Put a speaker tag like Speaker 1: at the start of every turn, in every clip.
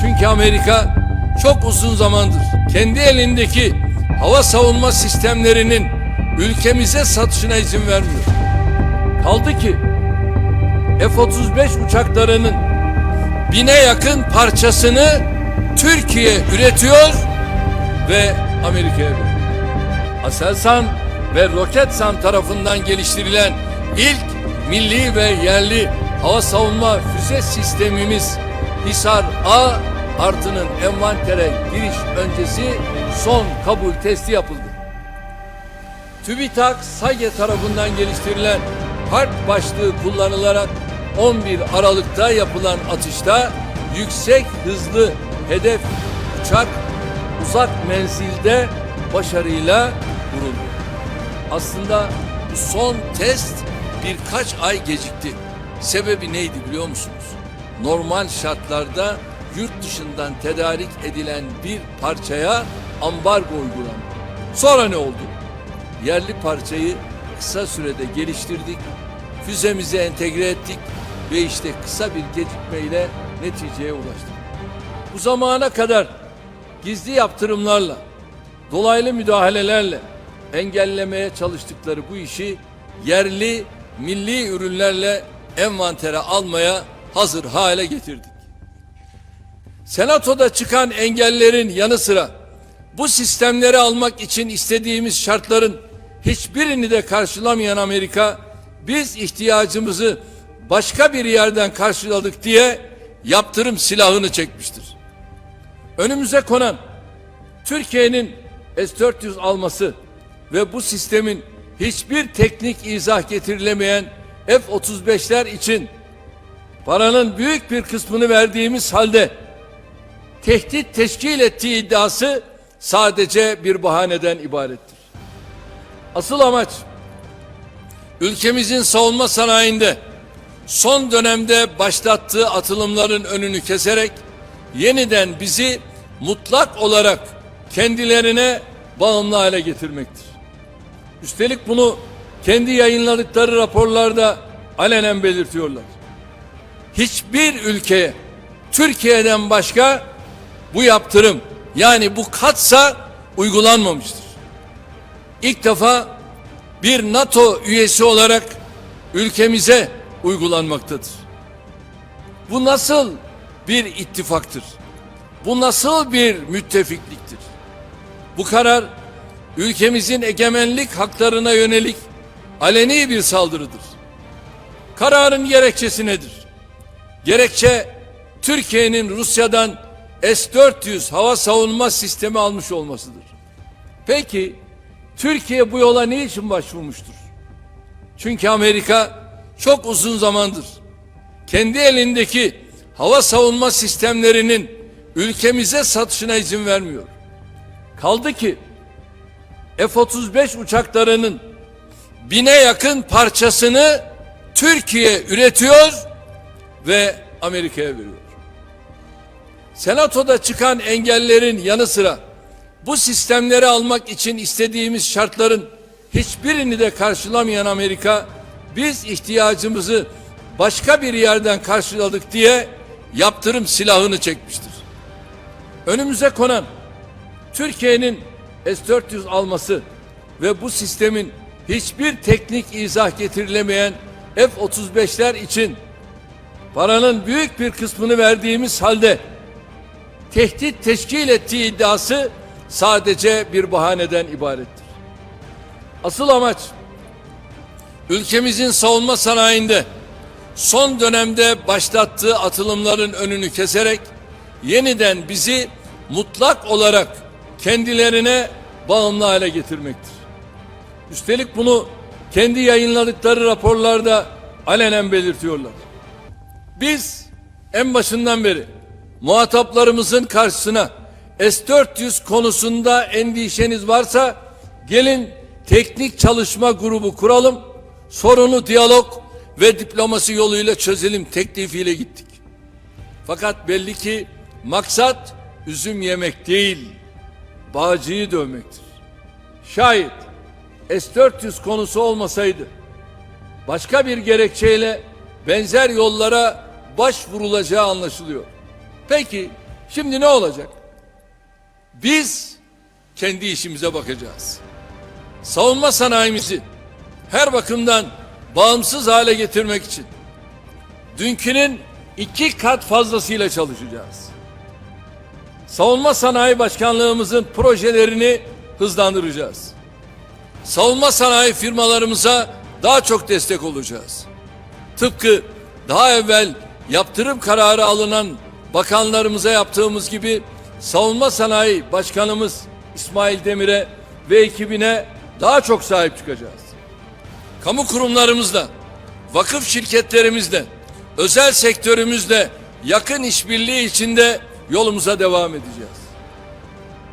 Speaker 1: Çünkü Amerika çok uzun zamandır kendi elindeki hava savunma sistemlerinin ülkemize satışına izin vermiyor. Kaldı ki F-35 uçaklarının bine yakın parçasını Türkiye üretiyor ve Amerika'ya veriyor. Aselsan ve Roketsan tarafından geliştirilen ilk milli ve yerli hava savunma füze sistemimiz Hisar A artının envantere giriş öncesi son kabul testi yapıldı. TÜBİTAK SAGE tarafından geliştirilen harp başlığı kullanılarak 11 Aralık'ta yapılan atışta yüksek hızlı hedef uçak uzak menzilde başarıyla vuruldu. Aslında bu son test birkaç ay gecikti. Sebebi neydi biliyor musunuz? Normal şartlarda yurt dışından tedarik edilen bir parçaya ambargo uygulandı. Sonra ne oldu? Yerli parçayı kısa sürede geliştirdik, füzemize entegre ettik ve işte kısa bir gecikmeyle neticeye ulaştık. Bu zamana kadar gizli yaptırımlarla, dolaylı müdahalelerle engellemeye çalıştıkları bu işi yerli, milli ürünlerle envantere almaya hazır hale getirdik. Senatoda çıkan engellerin yanı sıra bu sistemleri almak için istediğimiz şartların hiçbirini de karşılamayan Amerika biz ihtiyacımızı başka bir yerden karşıladık diye yaptırım silahını çekmiştir. Önümüze konan Türkiye'nin S-400 alması ve bu sistemin hiçbir teknik izah getirilemeyen F-35'ler için paranın büyük bir kısmını verdiğimiz halde tehdit teşkil ettiği iddiası sadece bir bahaneden ibarettir. Asıl amaç ülkemizin savunma sanayinde son dönemde başlattığı atılımların önünü keserek yeniden bizi mutlak olarak kendilerine bağımlı hale getirmektir. Üstelik bunu kendi yayınladıkları raporlarda alenen belirtiyorlar. Hiçbir ülkeye Türkiye'den başka bu yaptırım yani bu katsa uygulanmamıştır. İlk defa bir NATO üyesi olarak ülkemize uygulanmaktadır. Bu nasıl bir ittifaktır? Bu nasıl bir müttefikliktir? Bu karar ülkemizin egemenlik haklarına yönelik aleni bir saldırıdır. Kararın gerekçesi nedir? Gerekçe Türkiye'nin Rusya'dan S-400 hava savunma sistemi almış olmasıdır. Peki Türkiye bu yola niçin başvurmuştur? Çünkü Amerika çok uzun zamandır kendi elindeki hava savunma sistemlerinin ülkemize satışına izin vermiyor. Kaldı ki F-35 uçaklarının bine yakın parçasını Türkiye üretiyor ve Amerika'ya veriyor. Senatoda çıkan engellerin yanı sıra bu sistemleri almak için istediğimiz şartların hiçbirini de karşılamayan Amerika biz ihtiyacımızı başka bir yerden karşıladık diye yaptırım silahını çekmiştir. Önümüze konan Türkiye'nin S-400 alması ve bu sistemin hiçbir teknik izah getirilemeyen F-35'ler için paranın büyük bir kısmını verdiğimiz halde tehdit teşkil ettiği iddiası sadece bir bahaneden ibarettir. Asıl amaç ülkemizin savunma sanayinde son dönemde başlattığı atılımların önünü keserek yeniden bizi mutlak olarak kendilerine bağımlı hale getirmektir. Üstelik bunu kendi yayınladıkları raporlarda alenen belirtiyorlar. Biz en başından beri muhataplarımızın karşısına S-400 konusunda endişeniz varsa gelin teknik çalışma grubu kuralım. Sorunu diyalog ve diplomasi yoluyla çözelim teklifiyle gittik. Fakat belli ki maksat üzüm yemek değil, bağcıyı dövmektir. Şayet S-400 konusu olmasaydı başka bir gerekçeyle benzer yollara başvurulacağı anlaşılıyor. Peki Şimdi ne olacak? Biz kendi işimize bakacağız. Savunma sanayimizi her bakımdan bağımsız hale getirmek için dünkünün iki kat fazlasıyla çalışacağız. Savunma Sanayi Başkanlığımızın projelerini hızlandıracağız. Savunma sanayi firmalarımıza daha çok destek olacağız. Tıpkı daha evvel yaptırım kararı alınan bakanlarımıza yaptığımız gibi Savunma Sanayi Başkanımız İsmail Demir'e ve ekibine daha çok sahip çıkacağız. Kamu kurumlarımızla, vakıf şirketlerimizle, özel sektörümüzle yakın işbirliği içinde yolumuza devam edeceğiz.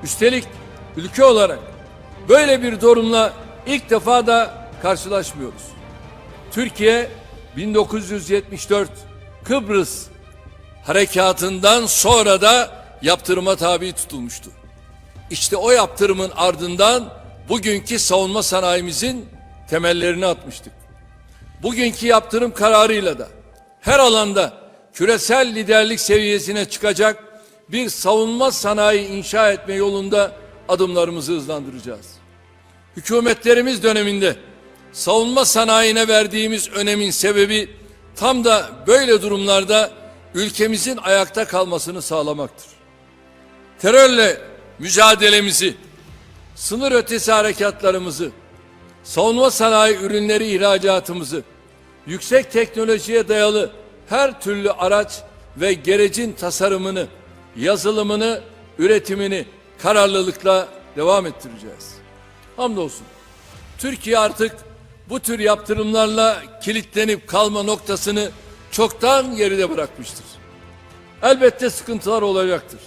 Speaker 1: Üstelik ülke olarak böyle bir durumla ilk defa da karşılaşmıyoruz. Türkiye 1974 Kıbrıs harekatından sonra da yaptırıma tabi tutulmuştu. İşte o yaptırımın ardından bugünkü savunma sanayimizin temellerini atmıştık. Bugünkü yaptırım kararıyla da her alanda küresel liderlik seviyesine çıkacak bir savunma sanayi inşa etme yolunda adımlarımızı hızlandıracağız. Hükümetlerimiz döneminde savunma sanayine verdiğimiz önemin sebebi tam da böyle durumlarda ülkemizin ayakta kalmasını sağlamaktır. Terörle mücadelemizi, sınır ötesi harekatlarımızı, savunma sanayi ürünleri ihracatımızı, yüksek teknolojiye dayalı her türlü araç ve gerecin tasarımını, yazılımını, üretimini kararlılıkla devam ettireceğiz. Hamdolsun. Türkiye artık bu tür yaptırımlarla kilitlenip kalma noktasını çoktan geride bırakmıştır. Elbette sıkıntılar olacaktır.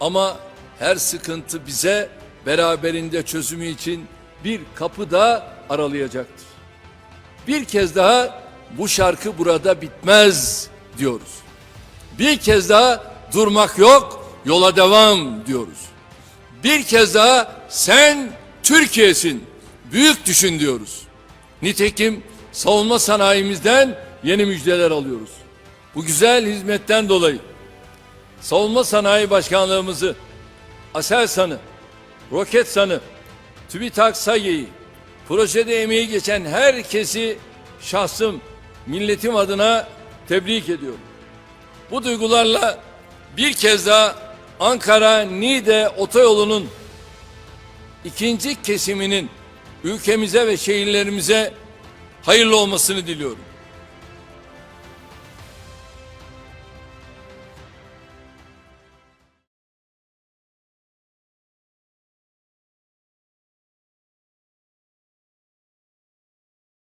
Speaker 1: Ama her sıkıntı bize beraberinde çözümü için bir kapı da aralayacaktır. Bir kez daha bu şarkı burada bitmez diyoruz. Bir kez daha durmak yok, yola devam diyoruz. Bir kez daha sen Türkiye'sin, büyük düşün diyoruz. Nitekim savunma sanayimizden yeni müjdeler alıyoruz. Bu güzel hizmetten dolayı Savunma Sanayi Başkanlığımızı, Aselsan'ı, Roketsan'ı, TÜBİTAK SAGİ'yi, projede emeği geçen herkesi şahsım, milletim adına tebrik ediyorum. Bu duygularla bir kez daha Ankara-Niğde otoyolunun ikinci kesiminin ülkemize ve şehirlerimize hayırlı olmasını diliyorum.